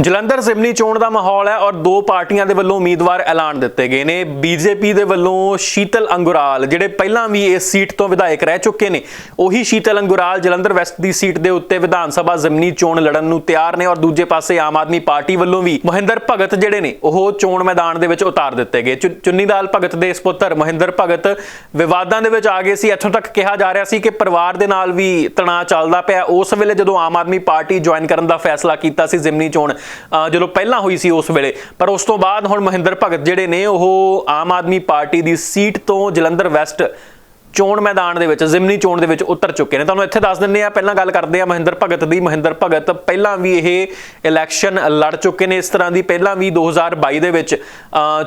ਜਲੰਧਰ ਜ਼ਿਮਨੀ ਚੋਣ ਦਾ ਮਾਹੌਲ ਹੈ ਔਰ ਦੋ ਪਾਰਟੀਆਂ ਦੇ ਵੱਲੋਂ ਉਮੀਦਵਾਰ ਐਲਾਨ ਦਿੱਤੇ ਗਏ ਨੇ। ਬੀਜੇਪੀ ਦੇ ਵੱਲੋਂ ਸ਼ੀਤਲ ਅੰਗੁਰਾਲ, ਜਿਹੜੇ ਪਹਿਲਾਂ ਵੀ ਇਸ ਸੀਟ ਤੋਂ ਵਿਧਾਇਕ ਰਹਿ ਚੁੱਕੇ ਨੇ, ਉਹੀ ਸ਼ੀਤਲ ਅੰਗੁਰਾਲ ਜਲੰਧਰ ਵੈਸਟ ਦੀ ਸੀਟ ਦੇ ਉੱਤੇ ਵਿਧਾਨ ਸਭਾ ਜ਼ਿਮਨੀ ਚੋਣ ਲੜਨ ਨੂੰ ਤਿਆਰ ਨੇ ਔਰ ਦੂਜੇ ਪਾਸੇ ਆਮ ਆਦਮੀ ਪਾਰਟੀ ਵੱਲੋਂ ਵੀ ਮਹਿੰਦਰ ਭਗਤ ਜਿਹੜੇ ਨੇ, ਉਹ ਚੋਣ ਮੈਦਾਨ ਦੇ ਵਿੱਚ ਉਤਾਰ ਦਿੱਤੇ ਗਏ। ਚੁ- ਚੁੰਨੀਲਾਲ ਭਗਤ ਦੇ ਇਸ ਪੁੱਤਰ ਮਹਿੰਦਰ ਭਗਤ ਵਿਵਾਦਾਂ ਦੇ ਵਿੱਚ ਆ ਗਏ ਸੀ। ਇੱਥੋਂ ਤੱਕ ਕਿਹਾ ਜਾ ਰਿਹਾ ਸੀ ਕਿ ਪਰਿਵਾਰ ਦੇ ਨਾਲ ਵੀ ਤਣਾਅ ਚੱਲਦਾ ਪਿਆ। ਉਸ ਵੇਲੇ ਜਦੋਂ ਆਮ ਆਦਮੀ ਪਾਰਟੀ ਜੁਆਇਨ ਕਰਨ ਦਾ ਫੈਸਲਾ ਕੀਤਾ ਸੀ ਜ਼ਿਮਨੀ ਚੋਣ ਜਦੋਂ ਪਹਿਲਾਂ ਹੋਈ ਸੀ ਉਸ ਵੇਲੇ। ਪਰ ਉਸ ਤੋਂ ਬਾਅਦ ਹੁਣ ਮਹਿੰਦਰ ਭਗਤ ਜਿਹੜੇ ਨੇ, ਉਹ ਆਮ ਆਦਮੀ ਪਾਰਟੀ ਦੀ ਸੀਟ ਤੋਂ ਜਲੰਧਰ ਵੈਸਟ ਚੋਣ ਮੈਦਾਨ ਦੇ ਵਿੱਚ, ਜ਼ਿਮਨੀ ਚੋਣ ਦੇ ਵਿੱਚ ਉਤਰ ਚੁੱਕੇ ਨੇ। ਤੁਹਾਨੂੰ ਇੱਥੇ ਦੱਸ ਦਿੰਦੇ ਆ ਪਹਿਲਾਂ ਗੱਲ ਕਰਦੇ ਆ ਮਹਿੰਦਰ ਭਗਤ ਦੀ। ਮਹਿੰਦਰ ਭਗਤ ਪਹਿਲਾਂ ਵੀ ਇਹ ਇਲੈਕਸ਼ਨ ਲੜ ਚੁੱਕੇ ਨੇ। ਇਸ ਤਰ੍ਹਾਂ ਦੀ ਪਹਿਲਾਂ ਵੀ 2022 ਦੇ ਵਿੱਚ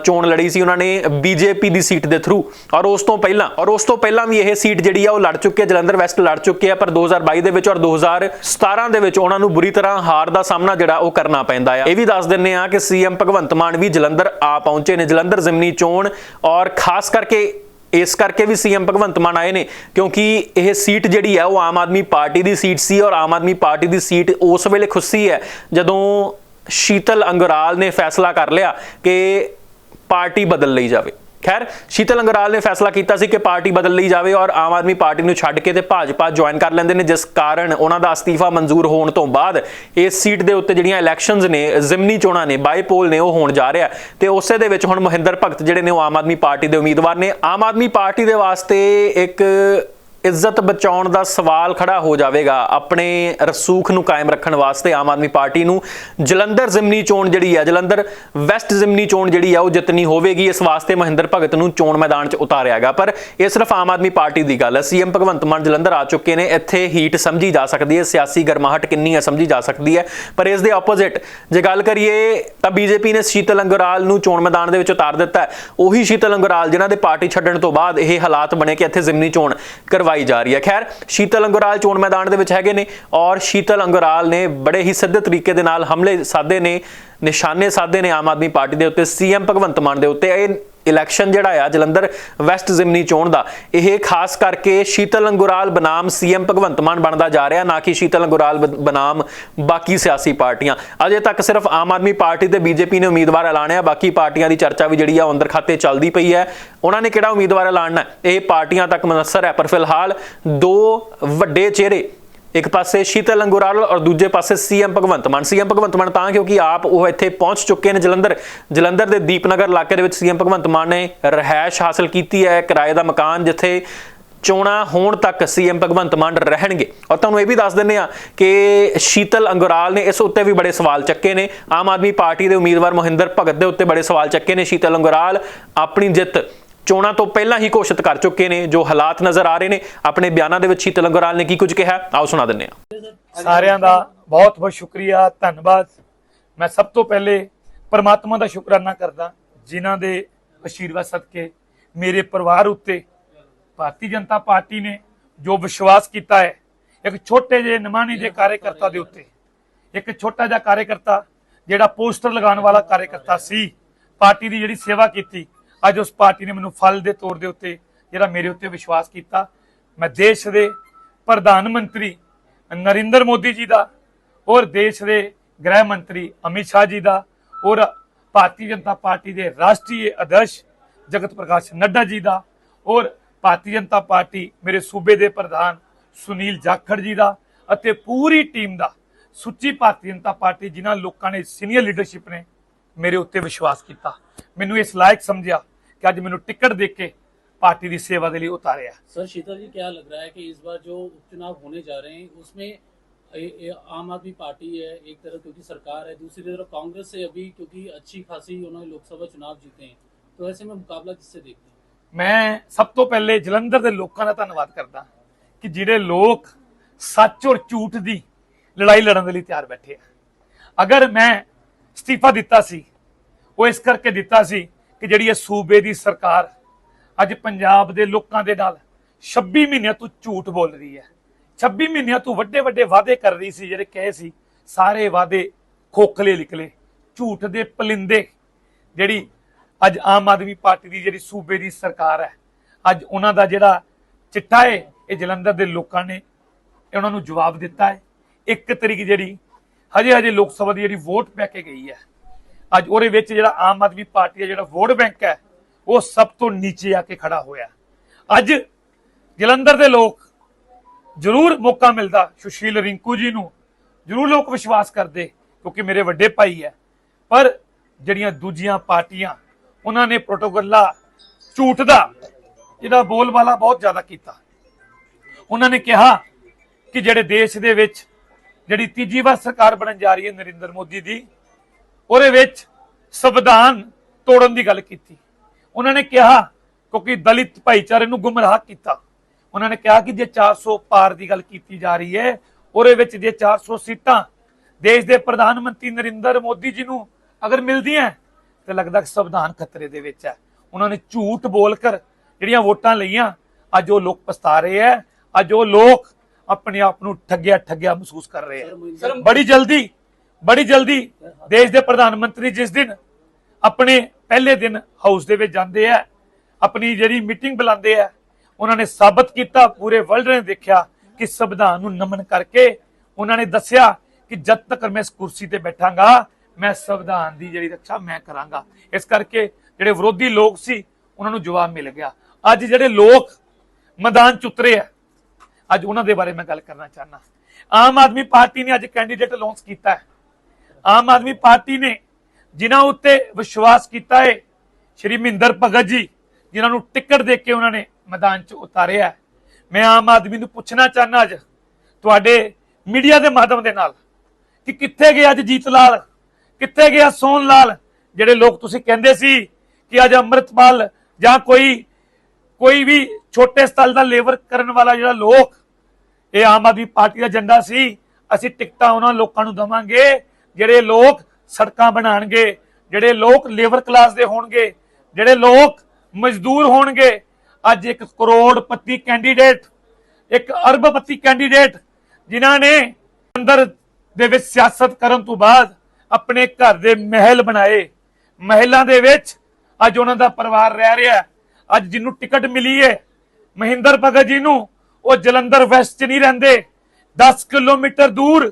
ਚੋਣ ਲੜੀ ਸੀ ਉਹਨਾਂ ਨੇ ਬੀਜੇਪੀ ਦੀ ਸੀਟ ਦੇ ਥਰੂ ਔਰ ਉਸ ਤੋਂ ਪਹਿਲਾਂ, ਔਰ ਉਸ ਤੋਂ ਪਹਿਲਾਂ ਵੀ ਇਹ ਸੀਟ ਜਿਹੜੀ ਆ ਉਹ ਲੜ ਚੁੱਕੇ ਆ, ਜਲੰਧਰ ਵੈਸਟ ਲੜ ਚੁੱਕੇ ਆ, ਪਰ 2022 ਦੇ ਵਿੱਚ ਔਰ 2017 ਦੇ ਵਿੱਚ ਉਹਨਾਂ ਨੂੰ ਬੁਰੀ ਤਰ੍ਹਾਂ ਹਾਰ ਦਾ ਸਾਹਮਣਾ ਜਿਹੜਾ ਉਹ ਕਰਨਾ ਪੈਂਦਾ ਆ। ਇਹ ਵੀ ਦੱਸ ਦਿੰਨੇ ਆ ਕਿ ਸੀਐਮ ਭਗਵੰਤ ਮਾਨ ਵੀ ਜਲੰਧਰ ਆ ਪਹੁੰਚੇ ਨੇ। ਜਲੰਧਰ ਜ਼ਿਮਨੀ ਚੋਣ ਔਰ ਖਾਸ ਕਰਕੇ ਇਸ ਕਰਕੇ ਵੀ ਸੀਐਮ ਭਗਵੰਤ ਮਾਨ ਆਏ ਨੇ, ਕਿਉਂਕਿ ਇਹ ਸੀਟ ਜਿਹੜੀ ਹੈ ਉਹ ਆਮ ਆਦਮੀ ਪਾਰਟੀ ਦੀ ਸੀਟ ਸੀ ਔਰ ਆਮ ਆਦਮੀ ਪਾਰਟੀ ਦੀ ਸੀਟ ਉਸ ਵੇਲੇ ਖੁੱਸੀ ਹੈ, ਜਦੋਂ ਸ਼ੀਤਲ ਅੰਗਰਾਲ ਨੇ ਫੈਸਲਾ ਕਰ ਲਿਆ ਕਿ ਪਾਰਟੀ ਬਦਲ ਲਈ ਜਾਵੇ। ਖੈਰ, ਸ਼ੀਤਲ ਅੰਗਰਾਲ ਨੇ ਫੈਸਲਾ ਕੀਤਾ ਸੀ ਕਿ ਪਾਰਟੀ ਬਦਲ ਲਈ ਜਾਵੇ ਔਰ ਆਮ ਆਦਮੀ ਪਾਰਟੀ ਨੂੰ ਛੱਡ ਕੇ ਤੇ ਭਾਜਪਾ ਜੁਆਇਨ ਕਰ ਲੈਂਦੇ ਨੇ, ਜਿਸ ਕਾਰਨ ਉਹਨਾਂ ਦਾ ਅਸਤੀਫਾ ਮਨਜ਼ੂਰ ਹੋਣ ਤੋਂ ਬਾਅਦ ਇਸ ਸੀਟ ਦੇ ਉੱਤੇ ਜਿਹੜੀਆਂ ਇਲੈਕਸ਼ਨਸ ਨੇ, ਜ਼ਿਮਨੀ ਚੋਣਾਂ ਨੇ ਬਾਈਪੋਲ ਨੇ, ਉਹ ਹੋਣ ਜਾ ਰਿਹਾ ਤੇ ਉਸੇ ਦੇ ਵਿੱਚ ਹੁਣ ਮਹਿੰਦਰ ਭਗਤ ਜਿਹੜੇ ਨੇ, ਉਹ ਆਮ ਆਦਮੀ ਪਾਰਟੀ ਦੇ ਉਮੀਦਵਾਰ ਨੇ। ਆਮ ਆਦਮੀ ਪਾਰਟੀ ਦੇ ਵਾਸਤੇ ਇੱਕ ਇੱਜ਼ਤ ਬਚਾਉਣ ਦਾ ਸਵਾਲ ਖੜਾ ਹੋ ਜਾਵੇਗਾ ਆਪਣੇ ਰਸੂਖ ਨੂੰ ਕਾਇਮ ਰੱਖਣ ਵਾਸਤੇ ਆਮ ਆਦਮੀ ਪਾਰਟੀ ਨੂੰ। ਜਲੰਧਰ ਜ਼ਿਮਨੀ ਚੋਣ ਜਿਹੜੀ ਹੈ, ਜਲੰਧਰ ਵੈਸਟ ਜ਼ਿਮਨੀ ਚੋਣ ਜਿਹੜੀ ਆ ਉਹ ਜਿੱਤਣੀ ਹੋਵੇਗੀ। ਇਸ ਵਾਸਤੇ ਮਹਿੰਦਰ ਭਗਤ ਨੂੰ ਚੋਣ ਮੈਦਾਨ 'ਚ ਉਤਾਰਿਆ ਗਿਆ। ਪਰ ਇਹ ਸਿਰਫ ਆਮ ਆਦਮੀ ਪਾਰਟੀ ਦੀ ਗੱਲ ਹੈ। ਸੀਐਮ ਭਗਵੰਤ ਮਾਨ ਜਲੰਧਰ ਆ ਚੁੱਕੇ ਨੇ। ਇੱਥੇ ਹੀਟ ਸਮਝੀ ਜਾ ਸਕਦੀ ਹੈ। ਸਿਆਸੀ ਗਰਮਾਹਟ ਕਿੰਨੀ ਹੈ, ਸਮਝੀ ਜਾ ਸਕਦੀ ਹੈ। ਪਰ ਇਸ ਦੇ ਆਪੋਜ਼ਿਟ ਜੇ ਗੱਲ ਕਰੀਏ, ਤਾਂ ਬੀਜੇਪੀ ਨੇ ਸ਼ੀਤਲ ਅੰਗਰਾਲ ਨੂੰ ਚੋਣ ਮੈਦਾਨ ਦੇ ਵਿੱਚ ਉਤਾਰ ਦਿੱਤਾ ਉਹੀ ਸ਼ੀਤਲ ਅੰਗਰਾਲ ਜਿਨ੍ਹਾਂ ਦੇ ਪਾਰਟੀ ਛੱਡਣ ਤੋਂ ਬਾਅਦ ਇਹ ਹਾਲਾਤ ਬਣੇ ਕਿ ਇੱਥੇ ਜ਼ਿਮਨੀ ਚੋਣ ਕਰਵਾਈ ਜਾ ਰਹੀ ਹੈ। ਖੈਰ, ਸ਼ੀਤਲ ਅੰਗਰਾਲ ਚੋਣ ਮੈਦਾਨ ਦੇ ਵਿੱਚ ਹੈਗੇ ਨੇ ਔਰ ਸ਼ੀਤਲ ਅੰਗਰਾਲ ਨੇ ਬੜੇ ਹੀ ਸਿੱਧੇ ਤਰੀਕੇ ਦੇ ਨਾਲ ਹਮਲੇ ਸਾਧੇ ਨੇ, ਨਿਸ਼ਾਨੇ ਸਾਧੇ ਨੇ ਆਮ ਆਦਮੀ ਪਾਰਟੀ ਦੇ ਉੱਤੇ, ਸੀਐਮ ਭਗਵੰਤ ਮਾਨ ਦੇ ਉੱਤੇ। ਇਹ ਇਲੈਕਸ਼ਨ ਜਿਹੜਾ ਆ ਜਲੰਧਰ ਵੈਸਟ ਜ਼ਿਮਨੀ ਚੋਣ ਦਾ, ਇਹ ਖਾਸ ਕਰਕੇ ਸ਼ੀਤਲ ਅੰਗੁਰਾਲ ਬਨਾਮ ਸੀਐਮ ਭਗਵੰਤ ਮਾਨ ਬਣਦਾ ਜਾ ਰਿਹਾ, ਨਾ ਕਿ ਸ਼ੀਤਲ ਅੰਗੁਰਾਲ ਬਨਾਮ ਬਾਕੀ ਸਿਆਸੀ ਪਾਰਟੀਆਂ। ਅਜੇ ਤੱਕ ਸਿਰਫ ਆਮ ਆਦਮੀ ਪਾਰਟੀ ਤੇ ਬੀਜੇਪੀ ਨੇ ਉਮੀਦਵਾਰ ਐਲਾਨਿਆ ਬਾਕੀ ਪਾਰਟੀਆਂ ਦੀ ਚਰਚਾ ਵੀ ਜਿਹੜੀ ਆ ਉਹ ਅੰਦਰ ਖਾਤੇ ਚੱਲਦੀ ਪਈ ਹੈ। ਉਹਨਾਂ ਨੇ ਕਿਹੜਾ ਉਮੀਦਵਾਰ ਐਲਾਨਣਾ? ਇਹ ਪਾਰਟੀਆਂ ਤੱਕ ਮਨਸਰ ਹੈ, ਪਰ ਫਿਲਹਾਲ ਦੋ ਵੱਡੇ ਚਿਹਰੇ ਇੱਕ ਪਾਸੇ ਸ਼ੀਤਲ ਅੰਗੂਰਾਲ ਔਰ ਦੂਜੇ ਪਾਸੇ ਸੀਐਮ ਭਗਵੰਤ ਮਾਨ। ਸੀਐਮ ਭਗਵੰਤ ਮਾਨ ਤਾਂ ਕਿਉਂਕਿ ਆਪ ਉਹ ਇੱਥੇ ਪਹੁੰਚ ਚੁੱਕੇ ਨੇ ਜਲੰਧਰ। ਜਲੰਧਰ ਦੇ ਦੀਪਨਗਰ ਇਲਾਕੇ ਦੇ ਵਿੱਚ ਸੀਐਮ ਭਗਵੰਤ ਮਾਨ ਨੇ ਰਹਿائش ਹਾਸਲ ਕੀਤੀ ਹੈ। ਕਿਰਾਏ ਦਾ ਮਕਾਨ ਜਿੱਥੇ ਚੋਣਾ ਹੋਣ ਤੱਕ ਸੀਐਮ ਭਗਵੰਤ ਮਾਨ ਰਹਿਣਗੇ। ਔਰ ਤੁਹਾਨੂੰ ਇਹ ਵੀ ਦੱਸ ਦਿੰਨੇ ਆ ਕਿ ਸ਼ੀਤਲ ਅੰਗੁਰਾਲ ਨੇ ਇਸ ਉੱਤੇ ਵੀ ਬੜੇ ਸਵਾਲ ਚੱਕੇ ਨੇ। ਆਮ ਆਦਮੀ ਪਾਰਟੀ ਦੇ ਉਮੀਦਵਾਰ ਮੋਹਿੰਦਰ ਭਗਤ ਦੇ ਉੱਤੇ ਬੜੇ ਸਵਾਲ ਚੱਕੇ ਨੇ। ਸ਼ੀਤਲ ਅੰਗੁਰਾਲ ਆਪਣੀ ਜਿੱਤ ਚੋਣਾਂ ਤੋਂ ਪਹਿਲਾਂ ਹੀ ਘੋਸ਼ਿਤ ਕਰ ਚੁੱਕੇ ਨੇ, ਜੋ ਹਾਲਾਤ ਨਜ਼ਰ ਆ ਰਹੇ ਨੇ। ਆਪਣੇ ਬਿਆਨਾਂ ਦੇ ਵਿੱਚ ਸ਼ੀਤਲ ਅੰਗਰਾਲ ਨੇ ਕੀ ਕੁਝ ਕਿਹਾ? ਆਓ ਸੁਣਾ ਦਿੰਦੇ ਹਾਂ। ਸਾਰਿਆਂ ਦਾ ਬਹੁਤ ਬਹੁਤ ਸ਼ੁਕਰੀਆ, ਧੰਨਵਾਦ। ਮੈਂ ਸਭ ਤੋਂ ਪਹਿਲੇ ਪਰਮਾਤਮਾ ਦਾ ਸ਼ੁਕਰਾਨਾ ਕਰਦਾ, ਜਿਨ੍ਹਾਂ ਦੇ ਅਸ਼ੀਰਵਾਦ ਸਦਕੇ ਮੇਰੇ ਪਰਿਵਾਰ ਉੱਤੇ ਭਾਰਤੀ ਜਨਤਾ ਪਾਰਟੀ ਨੇ ਜੋ ਵਿਸ਼ਵਾਸ ਕੀਤਾ ਹੈ, ਇੱਕ ਛੋਟੇ ਜਿਹੇ ਨਿਮਾਣੀ ਦੇ ਕਾਰਜਕਰਤਾ ਦੇ ਉੱਤੇ, ਇੱਕ ਛੋਟਾ ਜਿਹਾ ਕਾਰਜਕਰਤਾ ਜਿਹੜਾ ਪੋਸਟਰ ਲਗਾਉਣ ਵਾਲਾ ਕਾਰਜਕਰਤਾ ਸੀ, ਪਾਰਟੀ ਦੀ ਜਿਹੜੀ ਸੇਵਾ ਕੀਤੀ ਅੱਜ ਉਸ ਪਾਰਟੀ ਨੇ ਮੈਨੂੰ ਫਲ ਦੇ ਤੌਰ ਦੇ ਉੱਤੇ ਜਿਹੜਾ ਮੇਰੇ ਉੱਤੇ ਵਿਸ਼ਵਾਸ ਕੀਤਾ। ਮੈਂ ਦੇਸ਼ ਦੇ ਪ੍ਰਧਾਨ ਮੰਤਰੀ ਨਰਿੰਦਰ ਮੋਦੀ ਜੀ ਦਾ ਔਰ ਦੇਸ਼ ਦੇ ਗ੍ਰਹਿ ਮੰਤਰੀ ਅਮਿਤ ਸ਼ਾਹ ਜੀ ਦਾ ਔਰ ਭਾਰਤੀ ਜਨਤਾ ਪਾਰਟੀ ਦੇ ਰਾਸ਼ਟਰੀ ਅਧਿਕਸ਼ ਜਗਤ ਪ੍ਰਕਾਸ਼ ਨੱਡਾ ਜੀ ਦਾ ਔਰ ਭਾਰਤੀ ਜਨਤਾ ਪਾਰਟੀ ਮੇਰੇ ਸੂਬੇ ਦੇ ਪ੍ਰਧਾਨ ਸੁਨੀਲ ਜਾਖੜ ਜੀ ਦਾ ਅਤੇ ਪੂਰੀ ਟੀਮ ਦਾ ਸੁੱਚੀ ਭਾਰਤੀ ਜਨਤਾ ਪਾਰਟੀ ਜਿਨ੍ਹਾਂ ਲੋਕਾਂ ਨੇ ਸੀਨੀਅਰ ਲੀਡਰਸ਼ਿਪ ਨੇ ਮੇਰੇ ਉੱਤੇ ਵਿਸ਼ਵਾਸ ਕੀਤਾ। ਮੈਨੂੰ ਇਸ ਲਾਇਕ ਸਮਝਿਆ ਕਿ ਅੱਜ ਮੈਨੂੰ ਟਿਕਟ ਦੇ ਕੇ ਪਾਰਟੀ ਦੀ ਸੇਵਾ ਦੇ ਲਈ ਉਤਾਰਿਆ सर शीतल जी क्या लग रहा है कि इस बार जो उपचुनाव होने जा रहे हैं उसमें ए- ए- आम आदमी पार्टी है एक तरफ क्योंकि सरकार है दूसरी तरफ कांग्रेस से अभी क्योंकि अच्छी खासी उन्होंने लोकसभा चुनाव जीते हैं तो ऐसे में मुकाबला किससे देखते हैं ਮੈਂ ਸਭ ਤੋਂ ਪਹਿਲੇ ਜਲੰਧਰ ਦੇ ਲੋਕਾਂ ਦਾ ਧੰਨਵਾਦ ਕਰਦਾ ਕਿ ਜਿਹੜੇ ਲੋਕ ਸੱਚ ਔਰ ਝੂਠ ਦੀ ਲੜਾਈ ਲੜਨ ਦੇ ਲਈ ਤਿਆਰ ਬੈਠੇ ਆ ਅਗਰ ਮੈਂ ਅਸਤੀਫਾ ਦਿੱਤਾ ਸੀ ਉਹ ਇਸ ਕਰਕੇ ਦਿੱਤਾ ਸੀ ਕਿ ਜਿਹੜੀ ਇਹ ਸੂਬੇ ਦੀ ਸਰਕਾਰ ਅੱਜ ਪੰਜਾਬ ਦੇ ਲੋਕਾਂ ਦੇ ਨਾਲ 26 ਮਹੀਨਿਆਂ ਤੋਂ ਝੂਠ ਬੋਲ ਰਹੀ ਹੈ। 26 ਮਹੀਨਿਆਂ ਤੋਂ ਵੱਡੇ ਵੱਡੇ ਵਾਅਦੇ ਕਰ ਰਹੀ ਸੀ, ਜਿਹੜੇ ਕਹੇ ਸੀ, ਸਾਰੇ ਵਾਅਦੇ ਖੋਖਲੇ ਨਿਕਲੇ, ਝੂਠ ਦੇ ਪਲਿੰਦੇ। ਜਿਹੜੀ ਅੱਜ ਆਮ ਆਦਮੀ ਪਾਰਟੀ ਦੀ ਜਿਹੜੀ ਸੂਬੇ ਦੀ ਸਰਕਾਰ ਹੈ, ਅੱਜ ਉਹਨਾਂ ਦਾ ਜਿਹੜਾ ਚਿੱਟਾ ਹੈ, ਇਹ ਜਲੰਧਰ ਦੇ ਲੋਕਾਂ ਨੇ ਇਹ ਉਹਨਾਂ ਨੂੰ ਜਵਾਬ ਦਿੱਤਾ ਹੈ। ਇੱਕ ਤਰੀਕ ਜਿਹੜੀ ਹਜੇ ਹਜੇ ਲੋਕ ਸਭਾ ਦੀ ਜਿਹੜੀ ਵੋਟ ਪੈ ਕੇ ਗਈ ਹੈ ਅੱਜ ਉਹਦੇ ਵਿੱਚ ਜਿਹੜਾ ਆਮ ਆਦਮੀ ਪਾਰਟੀ ਦਾ ਜਿਹੜਾ ਵੋਟ ਬੈਂਕ ਹੈ, ਉਹ ਸਭ ਤੋਂ ਨੀਚੇ ਆ ਕੇ ਖੜਾ ਹੋਇਆ ਅੱਜ ਜਲੰਧਰ ਦੇ ਲੋਕ ਜ਼ਰੂਰ ਮੌਕਾ ਮਿਲਦਾ ਸੁਸ਼ੀਲ ਰਿੰਕੂ ਜੀ ਨੂੰ, ਜ਼ਰੂਰ ਲੋਕ ਵਿਸ਼ਵਾਸ ਕਰਦੇ ਕਿਉਂਕਿ ਮੇਰੇ ਵੱਡੇ ਭਾਈ ਹੈ। ਪਰ ਜਿਹੜੀਆਂ ਦੂਜੀਆਂ ਪਾਰਟੀਆਂ, ਉਹਨਾਂ ਨੇ ਪ੍ਰੋਟੋਕੋਲਾ ਝੂਠ ਦਾ ਜਿਹਦਾ ਬੋਲਬਾਲਾ ਬਹੁਤ ਜ਼ਿਆਦਾ ਕੀਤਾ। ਉਹਨਾਂ ਨੇ ਕਿਹਾ ਕਿ ਜਿਹੜੇ ਦੇਸ਼ ਦੇ ਵਿੱਚ ਜਿਹੜੀ ਤੀਜੀ ਵਾਰ ਸਰਕਾਰ ਬਣਨ ਜਾ ਰਹੀ ਹੈ ਨਰਿੰਦਰ ਮੋਦੀ ਦੀ ਉਹਦੇ ਵਿੱਚ ਸੰਵਿਧਾਨ ਤੋੜਨ ਦੀ ਗੱਲ ਕੀਤੀ। ਉਹਨਾਂ ਨੇ ਕਿਹਾ ਕਿਉਂਕਿ ਦਲਿਤ ਭਾਈਚਾਰੇ ਨੂੰ ਗੁੰਮਰਾਹ ਕੀਤਾ। ਉਹਨਾਂ ਨੇ ਕਿਹਾ ਕਿ ਜੇ 400 ਪਾਰ ਦੀ ਗੱਲ ਕੀਤੀ ਜਾ ਰਹੀ ਹੈ ਉਹਦੇ ਵਿੱਚ ਜੇ 400 ਸੀਟਾਂ ਦੇਸ਼ ਦੇ ਪ੍ਰਧਾਨ ਮੰਤਰੀ ਨਰਿੰਦਰ ਮੋਦੀ ਜੀ ਨੂੰ ਅਗਰ ਮਿਲਦੀਆਂ ਤੇ ਲੱਗਦਾ ਕਿ ਸੰਵਿਧਾਨ ਖਤਰੇ ਦੇ ਵਿੱਚ ਹੈ। ਉਹਨਾਂ ਨੇ ਝੂਠ ਬੋਲ ਕਰ ਜਿਹੜੀਆਂ ਵੋਟਾਂ ਲਈਆਂ ਅੱਜ ਉਹ ਲੋਕ ਪਛਤਾ ਰਹੇ ਹੈ ਅੱਜ ਉਹ ਲੋਕ ਆਪਣੇ ਆਪ ਨੂੰ ਠੱਗਿਆ ਠੱਗਿਆ ਮਹਿਸੂਸ ਕਰ ਰਹੇ ਹੈ। ਬੜੀ ਜਲਦੀ ਬੜੀ ਜਲਦੀ ਦੇਸ਼ ਦੇ ਪ੍ਰਧਾਨ ਮੰਤਰੀ ਜਿਸ ਦਿਨ ਆਪਣੇ ਪਹਿਲੇ ਦਿਨ ਹਾਊਸ ਦੇ ਵਿੱਚ ਜਾਂਦੇ ਆ, ਆਪਣੀ ਜਿਹੜੀ ਮੀਟਿੰਗ ਬੁਲਾਉਂਦੇ ਆ, ਉਹਨਾਂ ਨੇ ਸਾਬਤ ਕੀਤਾ, ਪੂਰੇ ਵਰਲਡ ਨੇ ਦੇਖਿਆ ਕਿ ਸੰਵਿਧਾਨ ਨੂੰ ਨਮਨ ਕਰਕੇ ਉਹਨਾਂ ਨੇ ਦੱਸਿਆ ਕਿ ਜਦ ਤੱਕ ਮੈਂ ਇਸ ਕੁਰਸੀ ਤੇ ਬੈਠਾਂਗਾ, ਮੈਂ ਸੰਵਿਧਾਨ ਦੀ ਜਿਹੜੀ ਰੱਖਿਆ, ਮੈਂ ਕਰਾਂਗਾ। ਇਸ ਕਰਕੇ ਜਿਹੜੇ ਵਿਰੋਧੀ ਲੋਕ ਸੀ, ਉਹਨਾਂ ਨੂੰ ਜਵਾਬ ਮਿਲ ਗਿਆ। ਅੱਜ ਜਿਹੜੇ ਲੋਕ ਮੈਦਾਨ ਚ ਉਤਰੇ ਆ, ਅੱਜ ਉਹਨਾਂ ਦੇ ਬਾਰੇ ਮੈਂ ਗੱਲ ਕਰਨਾ ਚਾਹਨਾ ਆਮ ਆਦਮੀ ਪਾਰਟੀ ਨੇ ਅੱਜ ਕੈਂਡੀਡੇਟ ਲਾਂਚ ਕੀਤਾ ਹੈ। ਆਮ ਆਦਮੀ ਪਾਰਟੀ ਨੇ ਜਿਨ੍ਹਾਂ ਉੱਤੇ ਵਿਸ਼ਵਾਸ ਕੀਤਾ ਹੈ, ਸ਼੍ਰੀ ਮਹਿੰਦਰ ਭਗਤ ਜੀ, ਜਿਨ੍ਹਾਂ ਨੂੰ ਟਿਕਟ ਦੇ ਕੇ ਉਹਨਾਂ ਨੇ ਮੈਦਾਨ 'ਚ ਉਤਾਰਿਆ ਮੈਂ ਆਮ ਆਦਮੀ ਨੂੰ ਪੁੱਛਣਾ ਚਾਹਨਾ ਅੱਜ ਤੁਹਾਡੇ ਮੀਡੀਆ ਦੇ ਮਾਧਿਅਮ ਦੇ ਨਾਲ ਕਿ ਕਿੱਥੇ ਗਿਆ ਅੱਜ ਜੀਤ ਲਾਲ ਕਿੱਥੇ ਗਿਆ ਸੋਨ ਲਾਲ ਜਿਹੜੇ ਲੋਕ ਤੁਸੀਂ ਕਹਿੰਦੇ ਸੀ ਕਿ ਅੱਜ ਅੰਮ੍ਰਿਤਪਾਲ ਜਾਂ ਕੋਈ ਕੋਈ ਵੀ ਛੋਟੇ ਸਥਲ ਦਾ ਲੇਬਰ ਕਰਨ ਵਾਲਾ ਜਿਹੜਾ ਲੋਕ, ਇਹ ਆਮ ਆਦਮੀ ਪਾਰਟੀ ਦਾ ਏਜੰਡਾ ਸੀ, ਅਸੀਂ ਟਿਕਟਾਂ ਉਹਨਾਂ ਲੋਕਾਂ ਨੂੰ ਦਵਾਂਗੇ। ਜਿਹੜੇ ਲੋਕ ਸੜਕਾਂ ਬਣਾਣਗੇ, ਜਿਹੜੇ ਲੋਕ ਲੇਬਰ ਕਲਾਸ ਦੇ ਹੋਣਗੇ, ਜਿਹੜੇ ਲੋਕ ਮਜ਼ਦੂਰ ਹੋਣਗੇ, ਅੱਜ ਇੱਕ ਕਰੋੜਪਤੀ ਕੈਂਡੀਡੇਟ ਇੱਕ ਅਰਬਪਤੀ ਕੈਂਡੀਡੇਟ ਜਿਨ੍ਹਾਂ ਨੇ ਅੰਦਰ ਦੇ ਵਿੱਚ ਸਿਆਸਤ ਕਰਨ ਤੋਂ ਬਾਅਦ ਆਪਣੇ ਘਰ ਦੇ ਮਹਿਲ ਬਣਾਏ। ਮਹਿਲਾਂ ਦੇ ਵਿੱਚ ਅੱਜ ਉਹਨਾਂ ਦਾ ਪਰਿਵਾਰ ਰਹਿ ਰਿਹਾ ਅੱਜ ਜਿਹਨੂੰ ਟਿਕਟ ਮਿਲੀ ਹੈ ਮਹਿੰਦਰ ਭਗਤ ਜੀ ਨੂੰ, ਉਹ ਜਲੰਧਰ ਵੈਸਟ 'ਚ ਨਹੀਂ ਰਹਿੰਦੇ। 10 ਕਿਲੋਮੀਟਰ ਦੂਰ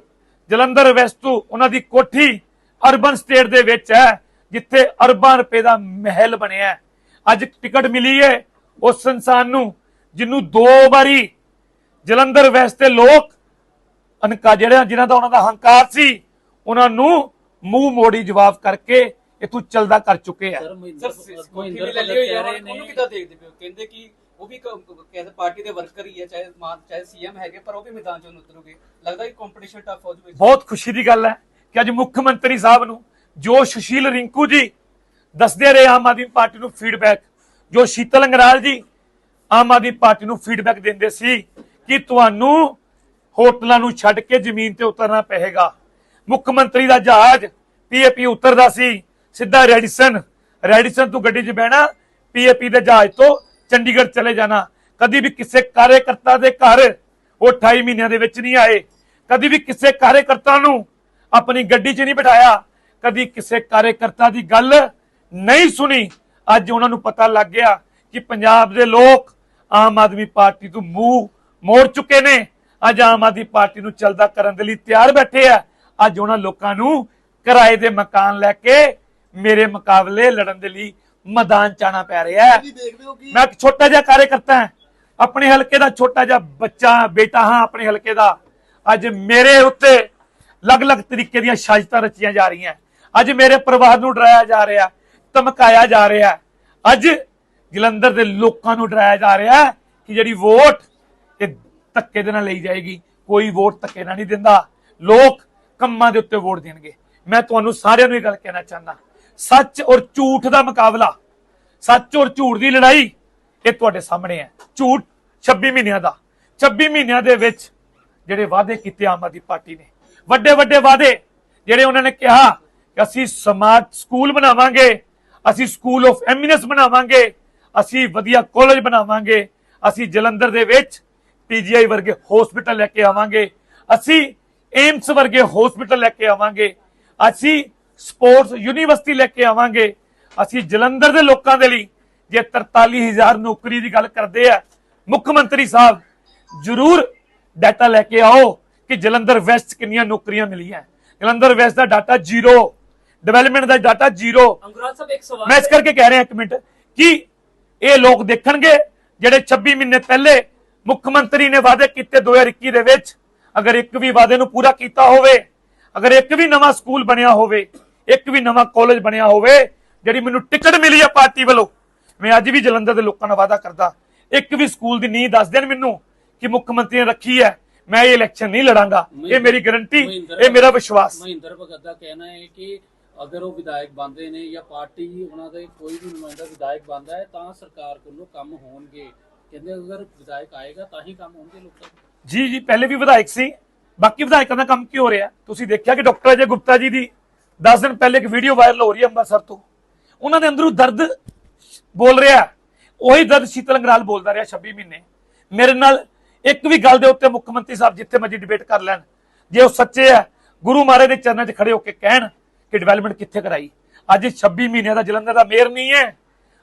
ਜਲੰਧਰ ਵੈਸਟ ਤੋਂ ਉਹਨਾਂ ਦੀ ਕੋਠੀ ਅਰਬਨ ਸਟੇਟ ਦੇ ਵਿੱਚ ਹੈ ਜਿੱਥੇ ਅਰਬਾਂ ਰੁਪਏ ਦਾ ਮਹਿਲ ਬਣਿਆ ਹੈ। ਅੱਜ ਟਿਕਟ ਮਿਲੀ ਹੈ ਉਸ ਇਨਸਾਨ ਨੂੰ ਜਿਹਨੂੰ ਦੋ ਵਾਰੀ ਜਲੰਧਰ ਵੈਸਟ ਦੇ ਲੋਕ ਅਨਕਾ ਜਿਹੜੇ ਜਿਨ੍ਹਾਂ ਦਾ ਉਹਨਾਂ ਦਾ ਹੰਕਾਰ ਸੀ ਉਹਨਾਂ ਨੂੰ ਮੂੰਹ ਮੋੜੀ ਜਵਾਬ ਕਰਕੇ ਇਥੋਂ ਚਲਦਾ ਕਰ ਚੁੱਕੇ ਆ। ਸਰ ਮਹਿੰਦਰ ਮਹਿੰਦਰ ਭਗਤ ਕਹਿ ਹੈ ਰਹੇ ਉਹਨੂੰ ਨੇ ਕਿੱਦਾਂ ਦੇਖਦੇ ਪਿਓ ਕਹਿੰਦੇ ਕਿ ਉਹ ਵੀ ਕ- ਪਾਰਟੀ ਦੇ ਵਰਕਰ ਹੀ ਹੈ ਚਾਹੇ ਮਾਨ, ਚਾਹੇ ਸੀਐਮ ਹੈਗੇ, ਪਰ ਉਹ ਵੀ ਮੈਦਾਨ ਚੋਂ ਉਤਰੋਗੇ। ਲੱਗਦਾ ਕਿ ਕੰਪੀਟੀਸ਼ਨ ਟਫ ਹੋ ਜਾਵੇ ਬਹੁਤ ਖੁਸ਼ੀ ਦੀ ਗੱਲ ਹੈ ਕਿ ਅੱਜ ਮੁੱਖ ਮੰਤਰੀ ਸਾਹਿਬ ਨੂੰ ਜੋ ਸੁਸ਼ੀਲ ਰਿੰਕੂ ਜੀ ਦੱਸਦੇ ਰਹੇ ਆਮ ਆਦਮੀ ਪਾਰਟੀ ਨੂੰ ਫੀਡਬੈਕ ਜੋ ਸ਼ੀਤਲ ਅੰਗਰਾਲ ਜੀ ਆਮ ਆਦਮੀ ਪਾਰਟੀ ਨੂੰ ਫੀਡਬੈਕ ਦਿੰਦੇ ਸੀ ਕਿ ਤੁਹਾਨੂੰ ਹੋਟਲਾਂ ਨੂੰ ਛੱਡ ਕੇ ਜ਼ਮੀਨ ਤੇ ਉਤਰਨਾ ਪਏਗਾ। ਮੁੱਖ ਮੰਤਰੀ ਦਾ ਜਹਾਜ਼ ਪੀਏਪੀ ਉਤਰਦਾ ਸੀ, ਸਿੱਧਾ ਰੈਡੀਸਨ ਰੈਡੀਸਨ ਤੋਂ ਗੱਡੀ 'ਚ ਬਹਿਣਾ ਪੀਏਪੀ ਦੇ ਜਹਾਜ਼ ਤੋਂ ਚੰਡੀਗੜ੍ਹ ਚਲੇ ਜਾਣਾ। ਕਦੀ ਵੀ ਕਿਸੇ ਕਾਰਜਕਰਤਾ ਦੇ ਘਰ ਉਹ 28 ਮਹੀਨਿਆਂ ਦੇ ਵਿੱਚ ਨਹੀਂ ਆਏ। ਕਦੀ ਵੀ ਕਿਸੇ ਕਾਰਜਕਰਤਾ ਨੂੰ ਆਪਣੀ ਗੱਡੀ 'ਚ ਨਹੀਂ ਬਿਠਾਇਆ। ਕਦੀ ਕਿਸੇ ਕਾਰਜਕਰਤਾ ਦੀ ਗੱਲ ਨਹੀਂ ਸੁਣੀ। ਅੱਜ ਉਹਨਾਂ ਨੂੰ ਪਤਾ ਲੱਗ ਗਿਆ ਕਿ ਪੰਜਾਬ ਦੇ ਲੋਕ ਆਮ ਆਦਮੀ ਪਾਰਟੀ ਤੋਂ ਮੂੰਹ ਮੋੜ ਚੁੱਕੇ ਨੇ। ਅੱਜ ਆਮ ਆਦਮੀ ਪਾਰਟੀ ਨੂੰ ਚਲਦਾ ਕਰਨ ਦੇ ਲਈ ਤਿਆਰ ਬੈਠੇ ਆ। ਅੱਜ ਉਹਨਾਂ ਲੋਕਾਂ ਨੂੰ ਕਿਰਾਏ ਦੇ ਮਕਾਨ ਲੈ ਕੇ ਮੇਰੇ ਮੁਕਾਬਲੇ ਲੜਨ ਦੇ ਲਈ ਮੈਦਾਨ ਚ ਆਉਣਾ ਪੈ ਰਿਹਾ ਹੈ। ਮੈਂ ਇੱਕ ਛੋਟਾ ਜਿਹਾ ਕਾਰਜਕਰਤਾ ਹਾਂ। ਆਪਣੇ ਹਲਕੇ ਦਾ ਛੋਟਾ ਜਿਹਾ ਬੱਚਾ ਬੇਟਾ ਹਾਂ ਆਪਣੇ ਹਲਕੇ ਦਾ। ਅੱਜ ਮੇਰੇ ਉੱਤੇ ਅਲੱਗ-ਅਲੱਗ ਤਰੀਕੇ ਦੀਆਂ ਸਾਜ਼ਿਸ਼ਾਂ ਰਚੀਆਂ ਜਾ ਰਹੀਆਂ ਅੱਜ ਮੇਰੇ ਪਰਿਵਾਰ ਨੂੰ ਡਰਾਇਆ ਜਾ ਰਿਹਾ ਧਮਕਾਇਆ ਜਾ ਰਿਹਾ ਅੱਜ ਜਲੰਧਰ ਦੇ ਲੋਕਾਂ ਨੂੰ ਡਰਾਇਆ ਜਾ ਰਿਹਾ ਕਿ ਜਿਹੜੀ ਵੋਟ ਇਹ ਧੱਕੇ ਦੇ ਨਾਲ ਲਈ ਜਾਏਗੀ। ਕੋਈ ਵੋਟ ਧੱਕੇ ਨਾਲ ਨਹੀਂ ਦਿੰਦਾ। ਲੋਕ ਕੰਮਾਂ ਦੇ ਉੱਤੇ ਵੋਟ ਦੇਣਗੇ। ਮੈਂ ਤੁਹਾਨੂੰ ਸਾਰਿਆਂ ਨੂੰ ਇਹ ਗੱਲ ਕਹਿਣਾ ਚਾਹੁੰਦਾ। ਸੱਚ ਔਰ ਝੂਠ ਦਾ ਮੁਕਾਬਲਾ। ਸੱਚ ਔਰ ਝੂਠ ਦੀ ਲੜਾਈ ਇਹ ਤੁਹਾਡੇ ਸਾਹਮਣੇ ਹੈ। ਝੂਠ 26 ਮਹੀਨਿਆਂ ਦਾ। 26 ਮਹੀਨਿਆਂ ਦੇ ਵਿੱਚ ਜਿਹੜੇ ਵਾਅਦੇ ਕੀਤੇ ਆਮ ਆਦਮੀ ਪਾਰਟੀ ਨੇ, ਵੱਡੇ ਵੱਡੇ ਵਾਅਦੇ ਜਿਹੜੇ ਉਹਨਾਂ ਨੇ ਕਿਹਾ ਕਿ ਅਸੀਂ ਸਮਾਰਟ ਸਕੂਲ ਬਣਾਵਾਂਗੇ, ਅਸੀਂ ਸਕੂਲ ਆਫ ਐਮਿਨੈਂਸ ਬਣਾਵਾਂਗੇ, ਅਸੀਂ ਵਧੀਆ ਕਾਲਜ ਬਣਾਵਾਂਗੇ, ਅਸੀਂ ਜਲੰਧਰ ਦੇ ਵਿੱਚ ਪੀਜੀਆਈ ਵਰਗੇ ਹਸਪੀਟਲ ਲੈ ਕੇ ਆਵਾਂਗੇ, ਅਸੀਂ ਏਮਸ ਵਰਗੇ ਹਸਪੀਟਲ ਲੈ ਕੇ ਆਵਾਂਗੇ, ਅਸੀਂ ਸਪੋਰਟਸ ਯੂਨੀਵਰਸਿਟੀ ਲੈ ਕੇ ਆਵਾਂਗੇ। ਅਸੀਂ ਜਲੰਧਰ ਦੇ ਲੋਕਾਂ ਦੇ ਲਈ ਜੇ 43000 ਨੌਕਰੀ ਦੀ ਗੱਲ ਕਰਦੇ ਆ ਮੁੱਖ ਮੰਤਰੀ ਸਾਹਿਬ ਜ਼ਰੂਰ ਡਾਟਾ ਲੈ ਕੇ ਆਓ ਕਿ ਜਲੰਧਰ ਵੈਸਟ ਕਿੰਨੀਆਂ ਨੌਕਰੀਆਂ ਮਿਲੀਆਂ। ਜਲੰਧਰ ਵੈਸਟ ਦਾ ਡਾਟਾ ਜ਼ੀਰੋ ਡਿਵੈਲਪਮੈਂਟ ਦਾ ਡਾਟਾ ਜ਼ੀਰੋ ਮੈਂ ਇਸ ਕਰਕੇ ਕਹਿ ਰਿਹਾ ਇੱਕ ਮਿੰਟ ਕਿ ਇਹ ਲੋਕ ਦੇਖਣਗੇ ਜਿਹੜੇ 26 ਮਹੀਨੇ ਪਹਿਲੇ ਮੁੱਖ ਮੰਤਰੀ ਨੇ ਵਾਅਦੇ ਕੀਤੇ 2021 ਦੇ ਵਿੱਚ ਅਗਰ ਇੱਕ ਵੀ ਵਾਅਦੇ ਨੂੰ ਪੂਰਾ ਕੀਤਾ ਹੋਵੇ ਅਗਰ ਇੱਕ ਵੀ ਨਵਾਂ ਸਕੂਲ ਬਣਿਆ ਹੋਵੇ ਇੱਕ ਵੀ ਨਵਾਂ ਕਾਲਜ ਬਣਿਆ ਹੋਵੇ ਜਿਹੜੀ ਮੈਨੂੰ ਟਿਕਟ ਮਿਲੀ ਆ ਪਾਰਟੀ ਵੱਲੋਂ ਮੈਂ ਅੱਜ ਵੀ ਜਲੰਧਰ ਦੇ ਲੋਕਾਂ ਨਾਲ ਵਾਅਦਾ ਕਰਦਾ। ਇੱਕ ਵੀ ਸਕੂਲ ਦੀ ਨੀਂਹ ਦੱਸ ਦੇਣ ਮੈਨੂੰ ਕਿ ਮੁੱਖ ਮੰਤਰੀ ਨੇ ਰੱਖੀ ਹੈ ਮੈਂ ਇਹ ਇਲੈਕਸ਼ਨ ਨਹੀਂ ਲੜਾਂਗਾ। ਇਹ ਮੇਰੀ ਗਾਰੰਟੀ ਇਹ ਮੇਰਾ ਵਿਸ਼ਵਾਸ। ਮਹਿੰਦਰ ਭਗਤ ਦਾ ਕਹਿਣਾ ਹੈ ਕਿ ਅਗਰ ਉਹ ਵਿਧਾਇਕ ਬਣਦੇ ਨੇ ਜਾਂ ਪਾਰਟੀ ਉਹਨਾਂ ਦੇ ਕੋਈ ਵੀ ਨੁਮਾਇੰਦਾ ਵਿਧਾਇਕ ਬਣਦਾ ਹੈ ਤਾਂ ਸਰਕਾਰ ਕੋਲੋਂ ਕੰਮ ਹੋਣਗੇ। ਕਹਿੰਦੇ ਅਗਰ ਵਿਧਾਇਕ ਆਏਗਾ ਤਾਂ ਹੀ ਕੰਮ ਹੋਣਗੇ ਲੋਕਾਂ ਦੇ। ਜੀ ਜੀ ਪਹਿਲੇ ਵੀ ਵਿਧਾਇਕ ਸੀ ਬਾਕੀ ਵਿਧਾਇਕਾਂ ਦਾ ਕੰਮ ਕੀ ਹੋ ਰਿਹਾ? ਤੁਸੀਂ ਦੇਖਿਆ ਕਿ ਡਾਕਟਰ ਅਜੇ ਗੁਪਤਾ ਜੀ ਦੀ 10 ਦਿਨ ਪਹਿਲੇ ਇੱਕ ਵੀਡੀਓ ਵਾਇਰਲ ਹੋ ਰਹੀ ਹੈ ਅੰਮ੍ਰਿਤਸਰ ਤੋਂ। ਉਹਨਾਂ ਦੇ ਅੰਦਰੋਂ ਦਰਦ ਬੋਲ ਰਿਹਾ ਉਹੀ ਦਰਦ ਸ਼ੀਤਲ ਅੰਗਰਾਲ ਬੋਲਦਾ ਰਿਹਾ 26 ਮਹੀਨੇ। ਮੇਰੇ ਨਾਲ ਇੱਕ ਵੀ ਗੱਲ ਦੇ ਉੱਤੇ ਮੁੱਖ ਮੰਤਰੀ ਸਾਹਿਬ ਜਿੱਥੇ ਮਰਜ਼ੀ ਡਿਬੇਟ ਕਰ ਲੈਣ। ਜੇ ਉਹ ਸੱਚੇ ਆ ਗੁਰੂ ਮਹਾਰਾਜ ਦੇ ਚਰਨਾਂ 'ਚ ਖੜੇ ਹੋ ਕੇ ਕਹਿਣ ਕਿ ਡਿਵੈਲਪਮੈਂਟ ਕਿੱਥੇ ਕਰਾਈ। ਅੱਜ 26 ਮਹੀਨਿਆਂ ਦਾ ਜਲੰਧਰ ਦਾ ਮੇਅਰ ਨਹੀਂ ਹੈ।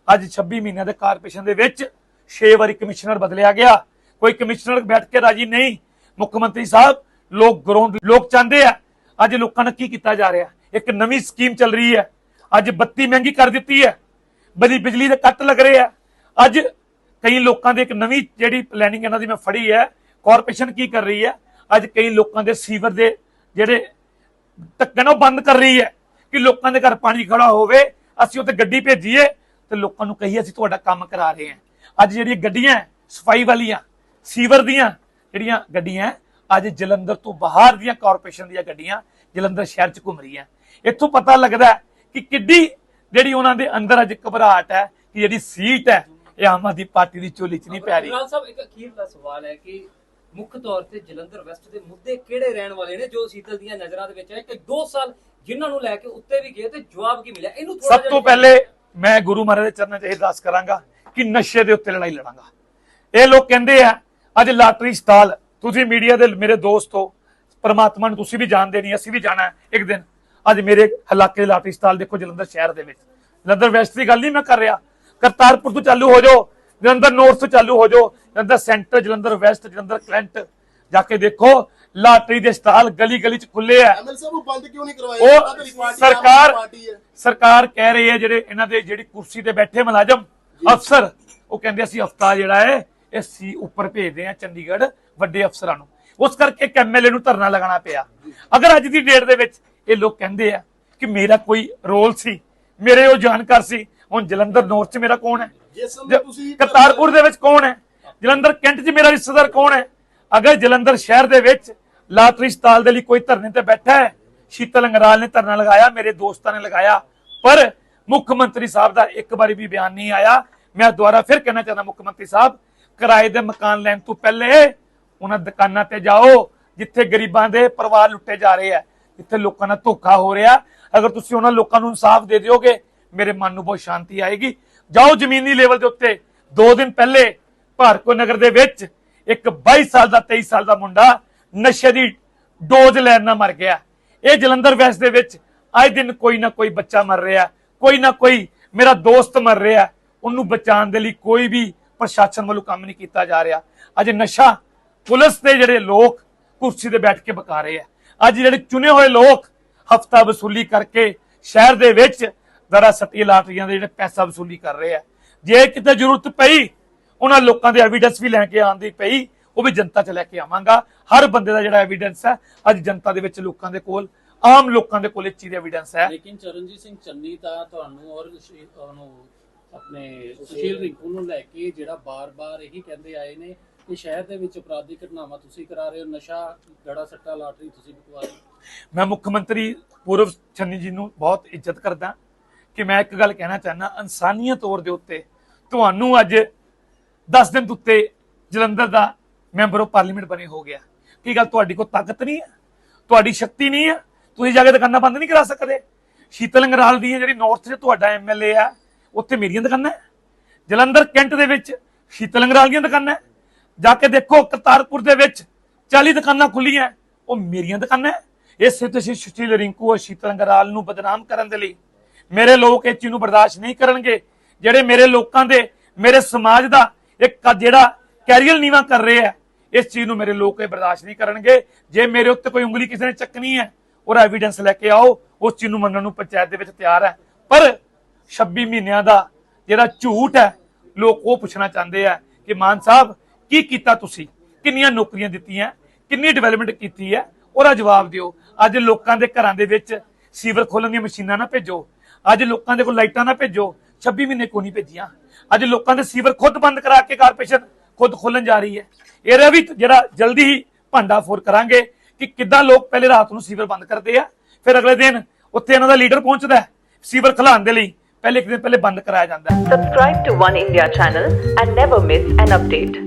ਅੱਜ 26 ਮਹੀਨਿਆਂ ਦੇ ਕਾਰਪੋਰੇਸ਼ਨ ਦੇ ਵਿੱਚ 6 ਵਾਰੀ ਕਮਿਸ਼ਨਰ ਬਦਲਿਆ ਗਿਆ। ਕੋਈ ਕਮਿਸ਼ਨਰ ਬੈਠ ਕੇ ਰਾਜੀ ਨਹੀਂ। ਮੁੱਖ ਮੰਤਰੀ ਸਾਹਿਬ, ਲੋਕ ਗਰਾਊਂਡ ਲੋਕ ਚਾਹੁੰਦੇ ਆ। ਅੱਜ ਲੋਕਾਂ ਨਾਲ ਕੀ ਕੀਤਾ ਜਾ ਰਿਹਾ? ਇੱਕ ਨਵੀਂ ਸਕੀਮ ਚੱਲ ਰਹੀ ਹੈ। ਅੱਜ ਬੱਤੀ ਮਹਿੰਗੀ ਕਰ ਦਿੱਤੀ ਹੈ। ਬੜੀ ਬਿਜਲੀ ਦੇ ਕੱਟ ਲੱਗ ਰਹੇ ਆ ਅੱਜ ਕਈ ਲੋਕਾਂ ਦੇ ਇੱਕ ਨਵੀਂ ਜਿਹੜੀ ਪਲੈਨਿੰਗ ਇਹਨਾਂ ਦੀ ਮੈਂ ਫੜੀ ਹੈ ਕਾਰਪੋਰੇਸ਼ਨ ਕੀ ਕਰ ਰਹੀ ਹੈ? ਅੱਜ ਕਈ ਲੋਕਾਂ ਦੇ ਸੀਵਰ ਦੇ ਜਿਹੜੇ ਢੱਕਣ ਉਹ ਬੰਦ ਕਰ ਰਹੀ ਹੈ ਕਿ ਲੋਕਾਂ ਦੇ ਘਰ ਪਾਣੀ ਖੜਾ ਹੋਵੇ, ਅਸੀਂ ਉੱਥੇ ਗੱਡੀ ਭੇਜੀਏ ਤੇ ਲੋਕਾਂ ਨੂੰ ਕਹੀਏ, ਅਸੀਂ ਤੁਹਾਡਾ ਕੰਮ ਕਰਾ ਰਹੇ ਹਾਂ। ਅੱਜ ਜਿਹੜੀਆਂ ਗੱਡੀਆਂ, ਸਫ਼ਾਈ ਵਾਲੀਆਂ, ਸੀਵਰ ਦੀਆਂ ਜਿਹੜੀਆਂ ਗੱਡੀਆਂ ਅੱਜ ਜਲੰਧਰ ਤੋਂ ਬਾਹਰ ਦੀਆਂ ਕਾਰਪੋਰੇਸ਼ਨ ਦੀਆਂ ਗੱਡੀਆਂ ਜਲੰਧਰ ਸ਼ਹਿਰ 'ਚ ਘੁੰਮ ਰਹੀਆਂ। ਇੱਥੋਂ ਪਤਾ ਲੱਗਦਾ ਕਿ ਕਿੱਡੀ ਜਿਹੜੀ ਉਹਨਾਂ ਦੇ ਅੰਦਰ ਅੱਜ ਘਬਰਾਹਟ ਹੈ ਕਿ ਜਿਹੜੀ ਸੀਟ ਹੈ ਇਹ ਆਮ ਆਦਮੀ ਪਾਰਟੀ ਦੀ ਝੋਲੀ 'ਚ ਨਹੀਂ ਪੈ ਰਹੀ। ਅੰਕੁਰਾਲ ਸਾਹਿਬ ਇੱਕ ਅਖੀਰਲਾ ਸਵਾਲ ਹੈ ਕਿ ਮੁੱਖ ਤੌਰ ਤੇ ਜਲੰਧਰ ਵੈਸਟ ਦੇ ਮੁੱਦੇ ਕਿਹੜੇ ਰਹਿਣ ਵਾਲੇ ਨੇ ਜੋ ਸੀਤਲ ਦੀਆਂ ਨਜ਼ਰਾਂ ਦੇ ਵਿੱਚ ਹੈ ਕਿ 2 ਸਾਲ ਜਿਨ੍ਹਾਂ ਨੂੰ ਲੈ ਕੇ ਉੱਤੇ ਵੀ ਗਏ ਤੇ ਜਵਾਬ ਕੀ ਮਿਲਿਆ? ਇਹਨੂੰ ਸਭ ਤੋਂ ਪਹਿਲੇ ਮੈਂ ਗੁਰੂ ਮਹਾਰਾਜ ਦੇ ਚਰਨਾਂ 'ਚ ਇਹ ਅਰਦਾਸ ਕਰਾਂਗਾ ਕਿ ਨਸ਼ੇ ਦੇ ਉੱਤੇ ਲੜਾਈ ਲੜਾਂਗਾ। ਇਹ ਲੋਕ ਕਹਿੰਦੇ ਆ ਅੱਜ ਲਾਟਰੀ ਸਟਾਲ ਤੁਸੀਂ ਮੀਡੀਆ ਦੇ ਮੇਰੇ ਦੋਸਤ ਹੋ ਪਰਮਾਤਮਾ ਨੂੰ ਤੁਸੀਂ ਵੀ ਜਾਣਦੇ ਨਹੀਂ ਅਸੀਂ ਵੀ ਜਾਣਾ ਇੱਕ ਦਿਨ। ਅੱਜ ਮੇਰੇ ਲਾਟਰੀ ਸਟਾਲ ਦੇਖੋ ਜਲੰਧਰ ਸ਼ਹਿਰ ਦੇ ਵਿੱਚ। ਜਲੰਧਰ ਵੈਸਟ ਦੀ ਗੱਲ ਨਹੀਂ ਮੈਂ ਕਰ ਰਿਹਾ। ਕਰਤਾਰਪੁਰ ਤੋਂ ਚਾਲੂ ਹੋ ਜਾਓ ਜਲੰਧਰ ਨਾਰਥ ਤੋਂ ਚਾਲੂ ਹੋ ਜਾਓ Jalandhar centre Jalandhar west Jalandhar cantt ਜਾ ਕੇ ਦੇਖੋ ਲਾਟਰੀ ਦੇ ਸਟਾਲ ਗਲੀ ਗਲੀ 'ਚ ਖੁੱਲੇ ਆ। ਐਮਐਲ ਸਾਹਿਬ ਉਹ ਬੰਦ ਕਿਉਂ ਨਹੀਂ ਕਰਵਾਏ ਸਰਕਾਰ ਸਰਕਾਰ ਕਹਿ ਰਹੀ ਹੈ ਜਿਹੜੇ ਇਹਨਾਂ ਦੇ ਜਿਹੜੀ ਕੁਰਸੀ ਤੇ ਬੈਠੇ ਮੁਲਾਜ਼ਮ ਅਫਸਰ ਉਹ ਕਹਿੰਦੇ ਅਸੀਂ ਹਫਤਾ ਜਿਹੜਾ ਹੈ ਇਹ ਸੀ ਉੱਪਰ ਭੇਜਦੇ ਆ ਚੰਡੀਗੜ੍ਹ ਵੱਡੇ ਅਫਸਰਾਂ ਨੂੰ। ਉਸ ਕਰਕੇ ਇੱਕ ਐਮਐਲਏ ਨੂੰ ਧਰਨਾ ਲਗਾਉਣਾ ਪਿਆ। ਅਗਰ ਅੱਜ ਦੀ ਡੇਟ ਦੇ ਵਿੱਚ ਇਹ ਲੋਕ ਕਹਿੰਦੇ ਆ ਕਿ ਮੇਰਾ ਕੋਈ ਰੋਲ ਸੀ ਮੇਰੇ ਉਹ ਜਾਣਕਾਰ ਸੀ ਹੁਣ ਜਲੰਧਰ ਨੌਰਥ 'ਚ ਮੇਰਾ ਕੌਣ ਹੈ? ਕਰਤਾਰਪੁਰ ਦੇ ਵਿੱਚ ਕੌਣ ਹੈ? ਜਲੰਧਰ ਕੈਂਟ 'ਚ ਮੇਰਾ ਰਿਸ਼ਤੇਦਾਰ ਕੌਣ ਹੈ? ਅਗਰ ਜਲੰਧਰ ਸ਼ਹਿਰ ਦੇ ਵਿੱਚ ਲਾਟਰੀ ਸਟਾਲ ਦੇ ਲਈ ਕੋਈ ਧਰਨੇ ਤੇ ਬੈਠਾ ਹੈ ਸ਼ੀਤਲ ਅੰਗਰਾਲ ਨੇ ਧਰਨਾ ਲਗਾਇਆ ਮੇਰੇ ਦੋਸਤਾਂ ਨੇ ਲਗਾਇਆ ਪਰ ਮੁੱਖ ਮੰਤਰੀ ਸਾਹਿਬ ਦਾ ਇੱਕ ਵਾਰੀ ਵੀ ਬਿਆਨ ਨਹੀਂ ਆਇਆ। ਮੈਂ ਦੁਬਾਰਾ ਫਿਰ ਕਹਿਣਾ ਚਾਹੁੰਦਾ ਮੁੱਖ ਮੰਤਰੀ ਸਾਹਿਬ ਕਿਰਾਏ ਦੇ ਮਕਾਨ ਲੈਣ ਤੋਂ ਪਹਿਲੇ ਉਹਨਾਂ ਦੁਕਾਨਾਂ ਤੇ ਜਾਓ, ਜਿੱਥੇ ਗਰੀਬਾਂ ਦੇ ਪਰਿਵਾਰ ਲੁੱਟੇ ਜਾ ਰਹੇ ਆ, ਜਿੱਥੇ ਲੋਕਾਂ ਨਾਲ ਧੋਖਾ ਹੋ ਰਿਹਾ। ਅਗਰ ਤੁਸੀਂ ਉਹਨਾਂ ਲੋਕਾਂ ਨੂੰ ਇਨਸਾਫ ਦੇ ਦਿਓਗੇ, ਮੇਰੇ ਮਨ ਨੂੰ ਬਹੁਤ ਸ਼ਾਂਤੀ ਆਏਗੀ। ਜਾਓ ਜ਼ਮੀਨੀ ਲੈਵਲ ਦੇ ਉੱਤੇ। ਦੋ ਦਿਨ ਪਹਿਲੇ ਭਾਰਕੋ ਨਗਰ ਦੇ ਵਿੱਚ ਇੱਕ 22 ਸਾਲ ਦਾ 23 ਸਾਲ ਦਾ ਮੁੰਡਾ ਨਸ਼ੇ ਦੀ ਡੋਜ਼ ਲੈਣ ਨਾਲ ਮਰ ਗਿਆ। ਇਹ ਜਲੰਧਰ ਵੈਸਟ ਦੇ ਵਿੱਚ ਆਏ ਦਿਨ ਕੋਈ ਨਾ ਕੋਈ ਬੱਚਾ ਮਰ ਰਿਹਾ। ਕੋਈ ਨਾ ਕੋਈ ਮੇਰਾ ਦੋਸਤ ਮਰ ਰਿਹਾ। ਉਹਨੂੰ ਬਚਾਉਣ ਦੇ ਲਈ ਕੋਈ ਵੀ ਪ੍ਰਸ਼ਾਸਨ ਵੱਲੋਂ ਕੰਮ ਨਹੀਂ ਕੀਤਾ ਜਾ ਰਿਹਾ। ਅੱਜ ਨਸ਼ਾ ਪੁਲਿਸ ਦੇ ਜਿਹੜੇ ਲੋਕ ਕੁਰਸੀ ਤੇ ਬੈਠ ਕੇ ਬਕਾ ਰਹੇ ਆ। ਅੱਜ ਜਿਹੜੇ ਚੁਣੇ ਹੋਏ ਲੋਕ ਹਫਤਾ ਵਸੂਲੀ ਕਰਕੇ ਸ਼ਹਿਰ ਦੇ ਵਿੱਚ ਦਰਾ ਸੱਟੀ ਲਾਟਰੀਆਂ ਦੇ ਜਿਹੜੇ ਪੈਸਾ ਵਸੂਲੀ ਕਰ ਰਹੇ ਆ। ਜੇ ਕਿਤੇ ਜ਼ਰੂਰਤ ਪਈ, ਉਹਨਾਂ ਲੋਕਾਂ ਦੇ ਐਵੀਡੈਂਸ ਵੀ ਲੈ ਕੇ ਆਉਣ ਦੀ ਪਈ, ਉਹ ਵੀ ਜਨਤਾ 'ਚ ਲੈ ਕੇ ਆਵਾਂਗਾ। ਹਰ ਬੰਦੇ ਦਾ ਜਿਹੜਾ ਐਵੀਡੈਂਸ ਹੈ, ਅੱਜ ਜਨਤਾ ਦੇ ਵਿੱਚ ਲੋਕਾਂ ਦੇ ਕੋਲ, ਆਮ ਲੋਕਾਂ ਦੇ ਕੋਲ ਇਹ ਚੀਜ਼ ਐਵੀਡੈਂਸ ਹੈ। ਲੇਕਿਨ ਚਰਨਜੀਤ ਸਿੰਘ ਚੰਨੀ ਤਾਂ ਤੁਹਾਨੂੰ ਔਰ ਉਹਨੂੰ ਆਪਣੇ ਸੁਸ਼ੀਲ ਰਿੰਕੂ ਨੂੰ ਲੈ ਕੇ ਜਿਹੜਾ ਬਾਰ-ਬਾਰ ਇਹੀ ਕਹਿੰਦੇ ਆਏ ਨੇ ਕਿ ਸ਼ਹਿਰ ਦੇ ਵਿੱਚ ਅਪਰਾਧਿਕ ਘਟਨਾਵਾਂ ਤੁਸੀਂ ਕਰਾ ਰਹੇ ਹੋ, ਨਸ਼ਾ, ਗੜਾ ਸੱਟਾ, ਲਾਟਰੀ ਤੁਸੀਂ ਬਕਵਾ ਰਹੇ ਹੋ। ਮੈਂ ਮੁੱਖ ਮੰਤਰੀ ਪੂਰਵ ਚੰਨੀ ਜੀ ਨੂੰ ਬਹੁਤ ਇੱਜ਼ਤ ਕਰਦਾ ਕਿ ਮੈਂ ਇੱਕ ਗੱਲ ਕਹਿਣਾ ਚਾਹਨਾ ਇਨਸਾਨੀਅਤ ਤੌਰ ਦੇ ਉੱਤੇ ਤੁਹਾਨੂੰ ਅੱਜ 10 ਦਿਨ ਉੱਤੇ ਜਲੰਧਰ ਦਾ ਮੈਂਬਰ ਆਫ ਪਾਰਲੀਮੈਂਟ ਬਣੇ ਹੋ ਗਿਆ। ਕੀ ਗੱਲ ਤੁਹਾਡੀ ਕੋਲ ਤਾਕਤ ਨਹੀਂ ਹੈ? ਤੁਹਾਡੀ ਸ਼ਕਤੀ ਨਹੀਂ ਹੈ? ਤੁਸੀਂ ਜਾ ਕੇ ਦੁਕਾਨਾਂ ਬੰਦ ਨਹੀਂ ਕਰਾ ਸਕਦੇ? ਸ਼ੀਤਲ ਅੰਗਰਾਲ ਦੀ ਜਿਹੜੀ ਨਾਰਥ 'ਚ ਤੁਹਾਡਾ ਐਮਐਲਏ ਆ ਉੱਥੇ ਮੇਰੀਆਂ ਦੁਕਾਨਾਂ ਜਲੰਧਰ ਕੈਂਟ ਦੇ ਵਿੱਚ ਸ਼ੀਤਲੰਗਰਾਲ ਦੀਆਂ ਦੁਕਾਨਾਂ ਜਾ ਕੇ ਦੇਖੋ, ਕਰਤਾਰਪੁਰ ਦੇ ਵਿੱਚ 40 ਦੁਕਾਨਾਂ ਖੁੱਲੀਆਂ ਉਹ ਮੇਰੀਆਂ ਦੁਕਾਨਾਂ ਹੈ। ਇਸੇ ਤੇ ਸੁਸ਼ੀਲ ਰਿੰਕੂ ਔਰ ਸ਼ੀਤਲੰਗਰਾਲ ਨੂੰ ਬਦਨਾਮ ਕਰਨ ਦੇ ਲਈ ਮੇਰੇ ਲੋਕ ਇਹ ਚੀਜ਼ ਨੂੰ ਬਰਦਾਸ਼ਤ ਨਹੀਂ ਕਰਨਗੇ। ਜਿਹੜੇ ਮੇਰੇ ਲੋਕਾਂ ਦੇ, ਮੇਰੇ ਸਮਾਜ ਦਾ ਇੱਕ ਜਿਹੜਾ ਕੈਰੀਅਰ ਨੀਵਾ ਕਰ ਰਹੇ ਆ ਇਸ ਚੀਜ਼ ਨੂੰ ਮੇਰੇ ਲੋਕ ਇਹ ਬਰਦਾਸ਼ਤ ਨਹੀਂ ਕਰਨਗੇ। ਜੇ ਮੇਰੇ ਉੱਤੇ ਕੋਈ ਉਂਗਲੀ ਕਿਸੇ ਨੇ ਚੱਕਣੀ ਹੈ ਔਰ ਐਵੀਡੈਂਸ ਲੈ ਕੇ ਆਓ। ਉਸ ਚੀਜ਼ ਨੂੰ ਮੰਨਣ ਨੂੰ ਪੰਚਾਇਤ ਦੇ ਵਿੱਚ ਤਿਆਰ ਹੈ। ਪਰ 26 ਮਹੀਨਿਆਂ ਦਾ ਜਿਹੜਾ ਝੂਠ ਹੈ, ਲੋਕ ਉਹ ਪੁੱਛਣਾ ਚਾਹੁੰਦੇ ਆ ਕਿ ਮਾਨ ਸਾਹਿਬ, ਕੀ ਕੀਤਾ ਤੁਸੀਂ? ਕਿੰਨੀਆਂ ਨੌਕਰੀਆਂ ਦਿੱਤੀਆਂ? ਕਿੰਨੀ ਡਿਵੈਲਪਮੈਂਟ ਕੀਤੀ ਹੈ? ਉਹਦਾ ਜਵਾਬ ਦਿਓ। ਅੱਜ ਲੋਕਾਂ ਦੇ ਘਰਾਂ ਦੇ ਵਿੱਚ ਸੀਵਰ ਖੋਲਣ ਦੀਆਂ ਮਸ਼ੀਨਾਂ ਨਾ ਭੇਜੋ। ਅੱਜ ਲੋਕਾਂ ਦੇ ਕੋਲ ਲਾਈਟਾਂ ਨਾ ਭੇਜੋ। 26 ਮਹੀਨੇ ਕੋ ਨਹੀਂ ਭੇਜੀਆਂ। ਅੱਜ ਲੋਕਾਂ ਦੇ ਸੀਵਰ ਖੁਦ ਬੰਦ ਕਰਾ ਕੇ ਕਾਰਪੋਰੇਸ਼ਨ ਖੁਦ ਖੋਲਣ ਜਾ ਰਹੀ ਹੈ। ਇਹਦਾ ਵੀ ਜਿਹੜਾ ਜਲਦੀ ਹੀ ਭਾਂਡਾ ਫੋਰ ਕਰਾਂਗੇ ਕਿ ਕਿੱਦਾਂ ਲੋਕ ਪਹਿਲੇ ਰਾਤ ਨੂੰ ਸੀਵਰ ਬੰਦ ਕਰਦੇ ਆ, ਫਿਰ ਅਗਲੇ ਦਿਨ ਉੱਥੇ ਇਹਨਾਂ ਦਾ ਲੀਡਰ ਪਹੁੰਚਦਾ ਸੀਵਰ ਖਲਾਉਣ ਦੇ ਲਈ। ਪਹਿਲੇ ਇੱਕ ਦਿਨ ਪਹਿਲੇ ਬੰਦ ਕਰਾਇਆ ਜਾਂਦਾ ਹੈ Subscribe to One India channel and never miss an update.